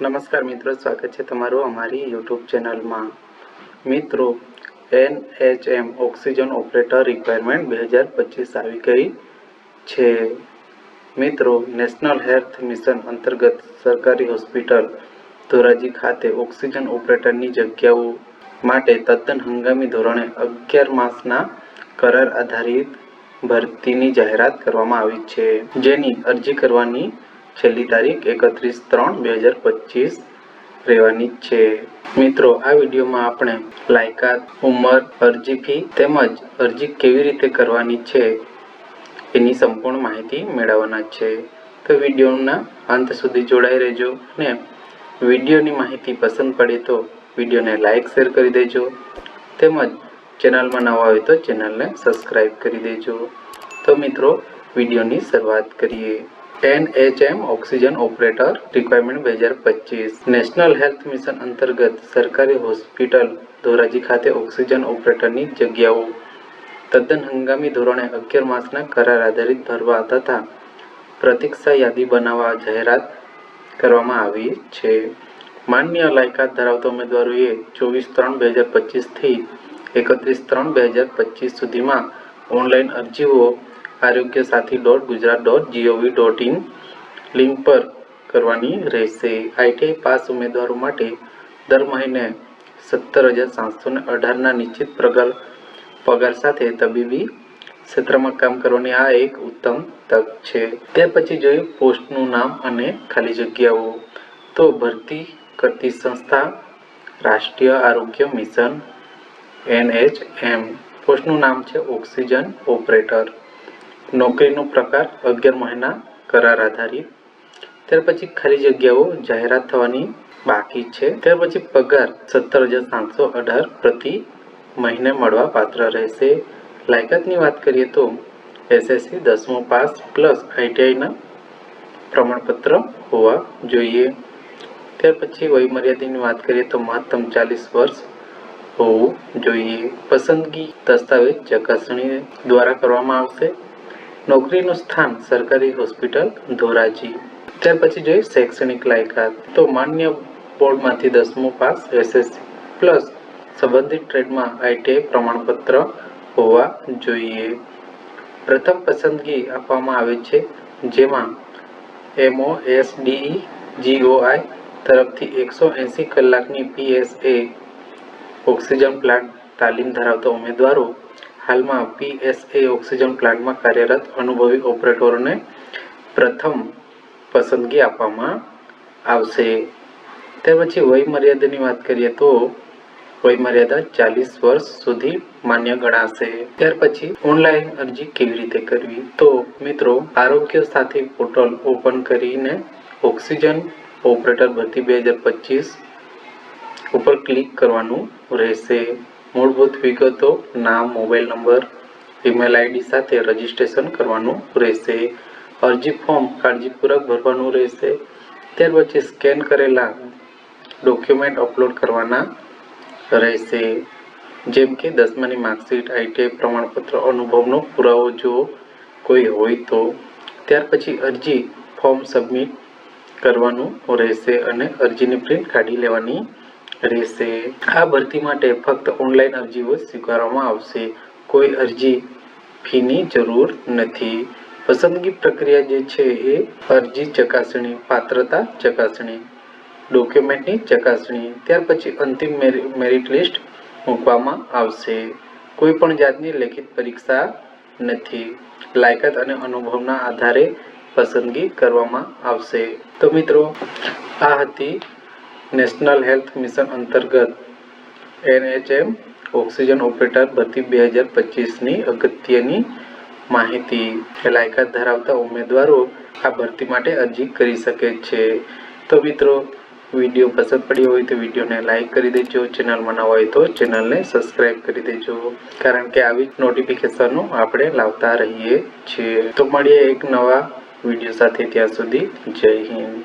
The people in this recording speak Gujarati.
નમસ્કાર મિત્રો, સ્વાગત છે તમારું અમારી યુટ્યુબ ચેનલમાં. મિત્રો N H M oxygen operator requirement બે હજાર પચીસ આવી ગઈ છે. મિત્રો, નેશનલ હેલ્થ મિશન અંતર્ગત સરકારી હોસ્પિટલ ધોરાજી ખાતે ઓક્સિજન ઓપરેટરની જગ્યાઓ માટે તદ્દન હંગામી ધોરણે અગિયાર માસના કરાર આધારિત ભરતીની જાહેરાત કરવામાં આવી છે. જેની અરજી કરવાની છેલ્લી તારીખ એકત્રીસ ત્રણ બે હજાર પચીસ રહેવાની છે. મિત્રો, આ વિડીયોમાં આપણે લાયકાત, ઉંમર, અરજી ફી તેમજ અરજી કેવી રીતે કરવાની છે એની સંપૂર્ણ માહિતી મેળવવાના છે. તો વિડીયોના અંત સુધી જોડાઈ રહેજો અને વિડીયોની માહિતી પસંદ પડે તો વિડીયોને લાઈક, શેર કરી દેજો તેમજ ચેનલમાં નવા હોય તો ચેનલને સબસ્ક્રાઈબ કરી દેજો. તો મિત્રો, વિડીયોની શરૂઆત કરીએ. N H M oxygen operator, requirement બે હજાર પચીસ. નેશનલ હેલ્થ મિશન અંતર્ગત સરકારી હોસ્પિટલ, ધોરાજી ખાતે ઓક્સિજન ઓપરેટરની જગ્યાઓ. તદ્દન હંગામી ધોરણે અગિયાર માસના કરાર આધારિત ભરવા તથા પ્રતીક્ષા યાદી બનાવવા જાહેરાત કરવામાં આવી છે. માન્ય લાયકાત ધરાવતા ઉમેદવારોએ ચોવીસ ત્રણ બે હજાર પચીસથી એકત્રીસ ત્રણ બે હજાર પચીસ સુધીમાં ઓનલાઈન અરજીઓ Arogya Sathi dot Gujarat dot G O V dot in link પર કરવાની રહેશે. આઈટીઆઈ પાસ ઉમેદવારો માટે દર મહિને સત્તર હજાર સાતસો ને અઢારના નિશ્ચિત પગાર પગાર સાથે તબીબી ક્ષેત્રમાં કામ કરવાની આ એક ઉત્તમ તક છે. ત્યાર પછી જોઈએ પોસ્ટનું નામ અને ખાલી જગ્યાઓ. તો ભરતી કરતી સંસ્થા રાષ્ટ્રીય આરોગ્ય મિશન એનએચએમ પોસ્ટનું નામ છે ઓક્સિજન ઓપરેટર. નોકરીનો પ્રકાર અગિયાર મહિના કરાર આધારિત. ત્યાર પછી ખાલી જગ્યાઓ જાહેરાત થવાની બાકી છે. ત્યાર પછી પગાર સત્તર હજાર સાતસો અઢાર પ્રતિ મહિને મળવા પાત્ર રહેશે. લાયકાતની વાત કરીએ તો એસએસસી દસમું પાસ પ્લસ આઈટીઆઈના પ્રમાણપત્ર હોવા જોઈએ. ત્યાર પછી વયમર્યાદાની વાત કરીએ તો મહત્તમ ચાલીસ વર્ષ હોવું જોઈએ. પસંદગી દસ્તાવેજ ચકાસણી દ્વારા કરવામાં આવશે. નોકરીનું સ્થાન સરકારી હોસ્પિટલ ધોરાજી. ત્યાર પછી જોઈએ શૈક્ષણિક લાયકાત. તો માન્ય બોર્ડમાંથી દસમું પાસ એસએસસી. પ્લસ સંબંધિત ટ્રેડમાં આઈટીઆઈ પ્રમાણપત્ર હોવા જોઈએ. પ્રથમ પસંદગી આપવામાં આવે છે જેમાં એમઓ એસડીઈ જીઓઆઈ તરફથી એકસો એંસી કલાકની પીએસએ ઓક્સિજન પ્લાન્ટ તાલીમ ધરાવતા ઉમેદવારો હાલમાં પીએસએ ઓક્સિજન પ્લાન્ટમાં કાર્યરત અનુભવી ઓપરેટરોને પ્રથમ પસંદગી આપવામાં આવશે. ત્યાર પછી વયમર્યાદાની વાત કરીએ તો વયમર્યાદા ચાલીસ વર્ષ સુધી માન્ય ગણાશે. ત્યાર પછી ઓનલાઈન અરજી કેવી રીતે કરવી? તો મિત્રો, આરોગ્ય સાથી પોર્ટલ ઓપન કરીને ઓક્સિજન ઓપરેટર ભરતી બે હજાર પચીસ ઉપર ક્લિક કરવાનું રહેશે. મૂળભૂત વિગતો, નામ, મોબાઈલ નંબર, ઈમેલ આઈડી સાથે રજીસ્ટ્રેશન કરવાનું રહેશે. અરજી ફોર્મ કાળજીપૂર્વક ભરવાનું રહેશે. ત્યાર પછી સ્કેન કરેલા ડોક્યુમેન્ટ અપલોડ કરવાના રહેશે. જેમ કે દસમાની માર્કશીટ, આઈટીઆઈ પ્રમાણપત્ર, અનુભવનો પુરાવો જો કોઈ હોય તો. ત્યાર પછી અરજી ફોર્મ સબમિટ કરવાનું રહેશે અને અરજીની પ્રિન્ટ કાઢી લેવાની રહેશે. આ ભરતી માટે ફક્ત ઓનલાઈન અરજીઓ સ્વીકારવામાં આવશે. કોઈ અરજી ફીની જરૂર નથી. પસંદગી પ્રક્રિયા જે છે એ અરજી ચકાસણી, પાત્રતા ચકાસણી, ડોક્યુમેન્ટની ચકાસણી, ત્યાર પછી અંતિમ મેરિ- મેરિટ લિસ્ટ મૂકવામાં આવશે. કોઈ પણ જાતની લેખિત પરીક્ષા નથી. લાયકાત અને અનુભવના આધારે પસંદગી કરવામાં આવશે. તો મિત્રો, આ હતી નેશનલ હેલ્થ મિશન અંતર્ગત એનએચએમ ઓક્સિજન ઓપરેટર ભરતી બે હજાર પચીસની અગત્યની માહિતી. લાયકાત ધરાવતા ઉમેદવારો આ ભરતી માટે અરજી કરી શકે છે. તો મિત્રો, વીડિયો પસંદ પડ્યો હોય તો વિડીયોને લાઈક કરી દેજો. ચેનલમાં ના હોય તો ચેનલને સબસ્ક્રાઈબ કરી દેજો. કારણ કે આવી નોટિફિકેશનો આપણે લાવતા રહીએ છીએ. તો મળીએ એક નવા વીડિયો સાથે ત્યાં સુધી જય હિન્દ.